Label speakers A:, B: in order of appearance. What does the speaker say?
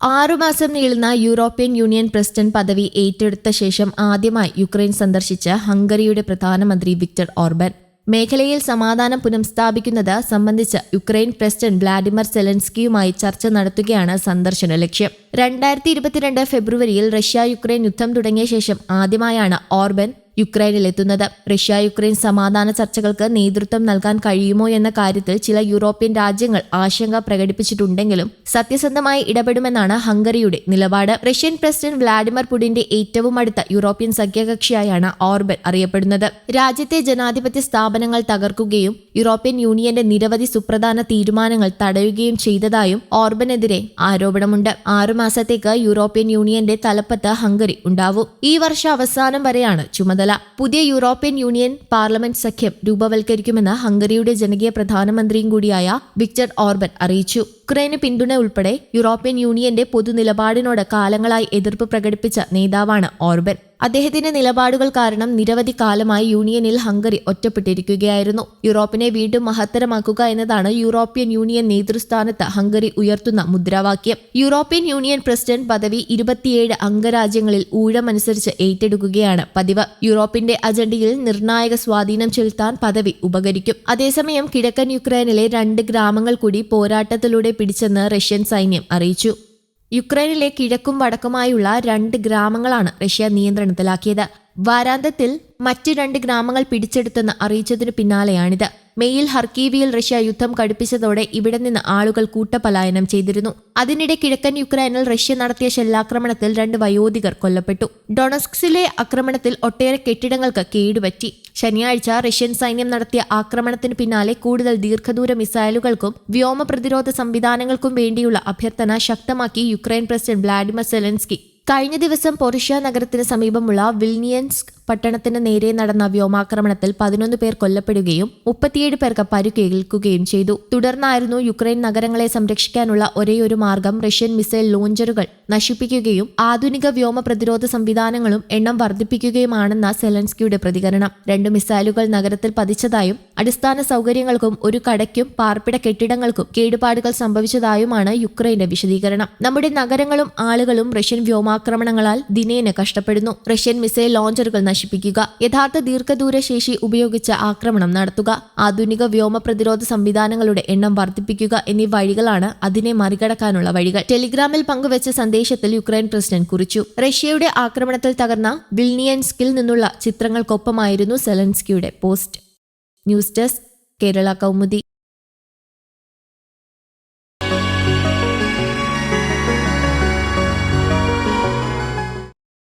A: ആറുമാസം നീളുന്ന European union president പദവി ഏറ്റെടുത്ത ശേഷം ആദ്യമായി യുക്രൈൻ സന്ദർശിച്ച ഹംഗറിയുടെ പ്രധാനമന്ത്രി വിക്ടർ ഓർബൻ. മേഖലയിൽ സമാധാനം പുനഃസ്ഥാപിക്കുന്നത് സംബന്ധിച്ച് യുക്രൈൻ പ്രസിഡന്റ് വ്ളാഡിമിർ സെലൻസ്കിയുമായി ചർച്ച നടത്തുകയാണ് സന്ദർശന ലക്ഷ്യം. രണ്ടായിരത്തി ഇരുപത്തിരണ്ട് ഫെബ്രുവരിയിൽ റഷ്യ യുക്രൈൻ യുദ്ധം തുടങ്ങിയ ശേഷം ആദ്യമായാണ് ഓർബൻ യുക്രൈനിലെത്തുന്നത് റഷ്യ യുക്രൈൻ സമാധാന ചർച്ചകൾക്ക് നേതൃത്വം നൽകാൻ കഴിയുമോ എന്ന കാര്യത്തിൽ ചില യൂറോപ്യൻ രാജ്യങ്ങൾ ആശങ്ക പ്രകടിപ്പിച്ചിട്ടുണ്ടെങ്കിലും സത്യസന്ധമായി ഇടപെടുമെന്നാണ് ഹംഗറിയുടെ നിലപാട്. റഷ്യൻ പ്രസിഡന്റ് വ്ളാഡിമിർ പുടിന്റെ ഏറ്റവും അടുത്ത യൂറോപ്യൻ സഖ്യകക്ഷിയായാണ് ഓർബൻ അറിയപ്പെടുന്നത്. രാജ്യത്തെ ജനാധിപത്യ സ്ഥാപനങ്ങൾ തകർക്കുകയും യൂറോപ്യൻ യൂണിയന്റെ നിരവധി സുപ്രധാന തീരുമാനങ്ങൾ തടയുകയും ചെയ്തതായും ഓർബനെതിരെ ആരോപണമുണ്ട്. ആറുമാസത്തേക്ക് യൂറോപ്യൻ യൂണിയന്റെ തലപ്പത്ത് ഹംഗറി ഉണ്ടാവും. ഈ വർഷ അവസാനം വരെയാണ് ചുമതല പുതിയ യൂറോപ്യൻ യൂണിയൻ പാർലമെന്റ് സഖ്യം രൂപവൽക്കരിക്കുമെന്ന് ഹംഗറിയുടെ ജനകീയ പ്രധാനമന്ത്രിയും കൂടിയായ വിക്ടർ ഓർബൻ അറിയിച്ചു. ഉക്രൈന് പിന്തുണ ഉൾപ്പെടെ യൂറോപ്യൻ യൂണിയന്റെ പൊതുനിലപാടിനോട് കാലങ്ങളായി എതിർപ്പ് പ്രകടിപ്പിച്ച നേതാവാണ് ഓർബൻ. അദ്ദേഹത്തിന്റെ നിലപാടുകൾ കാരണം നിരവധി കാലമായി യൂണിയനിൽ ഹംഗറി ഒറ്റപ്പെട്ടിരിക്കുകയായിരുന്നു. യൂറോപ്പിനെ വീണ്ടും മഹത്തരമാക്കുക എന്നതാണ് യൂറോപ്യൻ യൂണിയൻ നേതൃസ്ഥാനത്ത് ഹംഗറി ഉയർത്തുന്ന മുദ്രാവാക്യം. യൂറോപ്യൻ യൂണിയൻ പ്രസിഡന്റ് പദവി ഇരുപത്തിയേഴ് അംഗരാജ്യങ്ങളിൽ ഊഴമനുസരിച്ച് ഏറ്റെടുക്കുകയാണ് പതിവ്. യൂറോപ്പിന്റെ അജണ്ടയിൽ നിർണായക സ്വാധീനം ചെലുത്താൻ പദവി ഉപകരിക്കും. അതേസമയം കിഴക്കൻ യുക്രൈനിലെ രണ്ട് ഗ്രാമങ്ങൾ കൂടി പോരാട്ടത്തിലൂടെ പിടിച്ചെന്ന് റഷ്യൻ സൈന്യം അറിയിച്ചു. യുക്രൈനിലെ കിഴക്കും വടക്കുമായുള്ള രണ്ട് ഗ്രാമങ്ങളാണ് റഷ്യ നിയന്ത്രണത്തിലാക്കിയത്. വാരാന്തത്തിൽ മറ്റ് രണ്ട് ഗ്രാമങ്ങൾ പിടിച്ചെടുത്തെന്ന് അറിയിച്ചതിനു പിന്നാലെയാണിത്. മെയിൽ ഹർക്കീവിയിൽ റഷ്യ യുദ്ധം കടുപ്പിച്ചതോടെ ഇവിടെ നിന്ന് ആളുകൾ കൂട്ടപലായനം ചെയ്തിരുന്നു. അതിനിടെ കിഴക്കൻ യുക്രൈനിൽ റഷ്യ നടത്തിയ ഷെല്ലാക്രമണത്തിൽ രണ്ട് വയോധികർ കൊല്ലപ്പെട്ടു. ഡൊണസ്ക്സിലെ ആക്രമണത്തിൽ ഒട്ടേറെ കെട്ടിടങ്ങൾക്ക് കേടുപറ്റി. ശനിയാഴ്ച റഷ്യൻ സൈന്യം നടത്തിയ ആക്രമണത്തിന് പിന്നാലെ കൂടുതൽ ദീർഘദൂര മിസൈലുകൾക്കും വ്യോമ പ്രതിരോധ സംവിധാനങ്ങൾക്കും വേണ്ടിയുള്ള അഭ്യർത്ഥന ശക്തമാക്കി യുക്രൈൻ പ്രസിഡന്റ് വ്ളാഡിമിർ സെലൻസ്കി. കഴിഞ്ഞ ദിവസം പൊറിഷ്യ നഗരത്തിന് സമീപമുള്ള വിൽനിയൻസ്ക് പട്ടണത്തിന് നേരെ നടന്ന വ്യോമാക്രമണത്തിൽ പതിനൊന്ന് പേർ കൊല്ലപ്പെടുകയും മുപ്പത്തിയേഴ് പേർക്ക് പരുക്കേൽക്കുകയും ചെയ്തു. തുടർന്നായിരുന്നു യുക്രൈൻ നഗരങ്ങളെ സംരക്ഷിക്കാനുള്ള ഒരേയൊരു മാർഗം റഷ്യൻ മിസൈൽ ലോഞ്ചറുകൾ നശിപ്പിക്കുകയും ആധുനിക വ്യോമ പ്രതിരോധ സംവിധാനങ്ങളും എണ്ണം വർദ്ധിപ്പിക്കുകയുമാണെന്ന സെലൻസ്കിയുടെ പ്രതികരണം. രണ്ട് മിസൈലുകൾ നഗരത്തിൽ പതിച്ചതായും അടിസ്ഥാന സൗകര്യങ്ങൾക്കും ഒരു കടയ്ക്കും പാർപ്പിട കെട്ടിടങ്ങൾക്കും കേടുപാടുകൾ സംഭവിച്ചതായുമാണ് യുക്രൈന്റെ വിശദീകരണം. നമ്മുടെ നഗരങ്ങളും ആളുകളും റഷ്യൻ വ്യോമാക്രമണങ്ങളാൽ ദിനേന കഷ്ടപ്പെടുന്നു. റഷ്യൻ മിസൈൽ ലോഞ്ചറുകൾ നശിപ്പിക്കുക. യഥാർത്ഥ ദീർഘദൂര ശേഷി ഉപയോഗിച്ച് ആക്രമണം നടത്തുക. ആധുനിക വ്യോമ പ്രതിരോധ സംവിധാനങ്ങളുടെ എണ്ണം വർദ്ധിപ്പിക്കുക എന്നീ വഴികളാണ് അതിനെ മറികടക്കാനുള്ള വഴികൾ. ടെലിഗ്രാമിൽ പങ്കുവച്ച സന്ദേശത്തിൽ യുക്രൈൻ പ്രസിഡന്റ് കുറിച്ചു. റഷ്യയുടെ ആക്രമണത്തിൽ തകർന്ന വിൽനിയൻസ്കിൽ നിന്നുള്ള ചിത്രങ്ങൾക്കൊപ്പമായിരുന്നു സെലൻസ്കിയുടെ post. News desk Kerala Kaumudi.